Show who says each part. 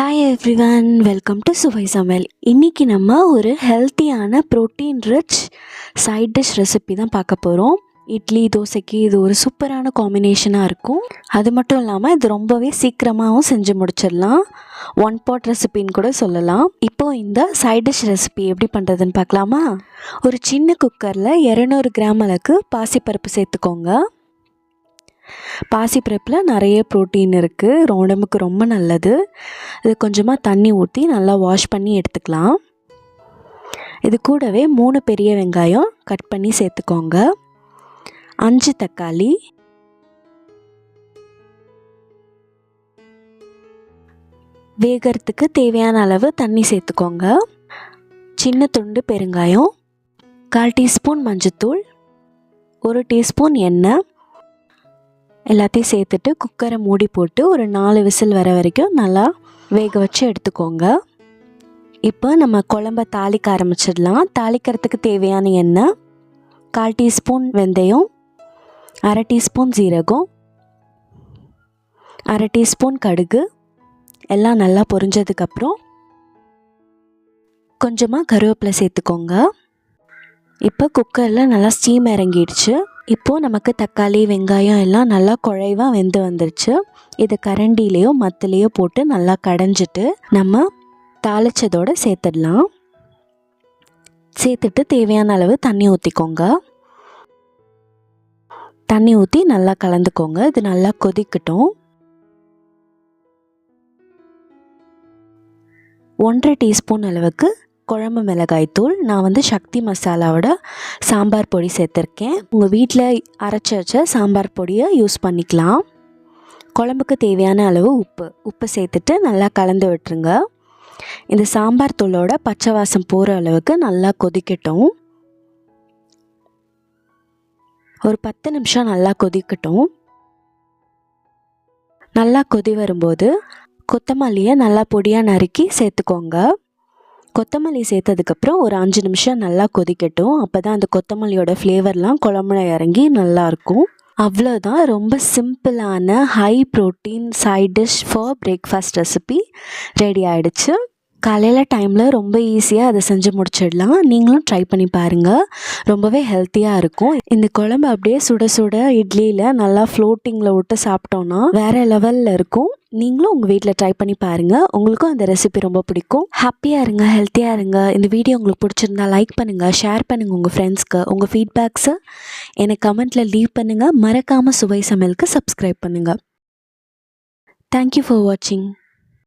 Speaker 1: Hi everyone welcome to சுவை சமையல் இன்றைக்கி நம்ம ஒரு ஹெல்த்தியான protein rich side dish recipe தான் பார்க்க போகிறோம் இட்லி தோசைக்கு இது ஒரு சூப்பரான காம்பினேஷனாக இருக்கும். அது மட்டும் இல்லாமல் இது ரொம்பவே சீக்கிரமாகவும் செஞ்சு முடிச்சிடலாம். ஒன் பாட் ரெசிபின்னு கூட சொல்லலாம். இப்போது இந்த சைட் டிஷ் ரெசிபி எப்படி பண்ணுறதுன்னு பார்க்கலாமா? ஒரு சின்ன குக்கரில் இரநூறு கிராம் அளவுக்கு பாசிப்பருப்பு சேர்த்துக்கோங்க. பாசிப்பருப்பில் நிறைய ப்ரோட்டீன் இருக்குது உடம்புக்கு ரொம்ப நல்லது. இது கொஞ்சமாக தண்ணி ஊற்றி நல்லா வாஷ் பண்ணி எடுத்துக்கலாம். இது கூடவே மூணு பெரிய வெங்காயம் கட் பண்ணி சேர்த்துக்கோங்க. அஞ்சு தக்காளி. வேகிறதுக்கு தேவையான அளவு தண்ணி சேர்த்துக்கோங்க. சின்ன துண்டு பெருங்காயம். கால் டீஸ்பூன் மஞ்சத்தூள். ஒரு டீஸ்பூன் எண்ணெய். எல்லாத்தையும் சேர்த்துட்டு குக்கரை மூடி போட்டு ஒரு நாலு விசில் வர வரைக்கும் நல்லா வேக வச்சு எடுத்துக்கோங்க. இப்போ நம்ம குழம்ப தாளிக்க ஆரம்பிச்சிடலாம். தாளிக்கிறதுக்கு தேவையான எண்ணெய் கால் டீஸ்பூன் வெந்தயம் அரை டீஸ்பூன் சீரகம் அரை டீஸ்பூன் கடுகு எல்லாம் நல்லா பொரிஞ்சதுக்கப்புறம் கொஞ்சமாக கருவேப்பிலை சேர்த்துக்கோங்க. இப்போ குக்கரில் நல்லா ஸ்டீம் இறங்கிடுச்சு. இப்போது நமக்கு தக்காளி வெங்காயம் எல்லாம் நல்லா குழைவாக வெந்து வந்துருச்சு. இதை கரண்டிலேயோ மத்திலேயோ போட்டு நல்லா கடைஞ்சிட்டு நம்ம தாளித்ததோடு சேர்த்துடலாம். சேர்த்துட்டு தேவையான அளவு தண்ணி ஊற்றிக்கோங்க தண்ணி ஊற்றி நல்லா கலந்துக்கோங்க. இது நல்லா கொதிக்கட்டும். ஒன்றரை டீஸ்பூன் அளவுக்கு குழம்பு மிளகாய் தூள் நான் வந்து சக்தி மசாலாவோட சாம்பார் பொடி சேர்த்துருக்கேன். உங்கள் வீட்டில் அரைச்சி வச்ச சாம்பார் பொடியை யூஸ் பண்ணிக்கலாம். குழம்புக்கு தேவையான அளவு உப்பு. உப்பு சேர்த்துட்டு நல்லா கலந்து விட்டுருங்க. இந்த சாம்பார் தூளோட பச்சை வாசம் போகிற அளவுக்கு நல்லா கொதிக்கட்டும். ஒரு பத்து நிமிஷம் நல்லா கொதிக்கட்டும். நல்லா கொதி வரும்போது கொத்தமல்லியை நல்லா பொடியாக நறுக்கி சேர்த்துக்கோங்க. கொத்தமல்லி சேர்த்ததுக்கப்புறம் ஒரு அஞ்சு நிமிஷம் நல்லா கொதிக்கட்டும். அப்போ தான் அந்த கொத்தமல்லியோட ஃப்ளேவர்லாம் குழம்புல இறங்கி நல்லாயிருக்கும். அவ்வளோதான் ரொம்ப சிம்பிளான high protein side dish for breakfast recipe ready ஆகிடுச்சு காலையில் டைமில் ரொம்ப ஈஸியாக அதை செஞ்சு முடிச்சிடலாம். நீங்களும் ட்ரை பண்ணி பாருங்கள் ரொம்பவே ஹெல்த்தியாக இருக்கும். இந்த குழம்பு அப்படியே சுட சுட இட்லியில் நல்லா ஃப்ளோட்டிங்கில் விட்டு சாப்பிட்டோன்னா வேறு லெவலில் இருக்கும். நீங்களும் உங்கள் வீட்டில் ட்ரை பண்ணி பாருங்கள் உங்களுக்கும் அந்த ரெசிபி ரொம்ப பிடிக்கும். ஹாப்பியாக இருங்க ஹெல்த்தியாக இருங்க. இந்த வீடியோ உங்களுக்கு பிடிச்சிருந்தா லைக் பண்ணுங்கள் ஷேர் பண்ணுங்கள் உங்கள் ஃப்ரெண்ட்ஸ்க்கு உங்கள் ஃபீட்பேக்ஸை எனக்கு கமெண்ட்டில் லீவ் பண்ணுங்கள் மறக்காமல் சுவை சமையலுக்கு சப்ஸ்கிரைப் பண்ணுங்கள் தேங்க்யூ ஃபார் வாட்சிங்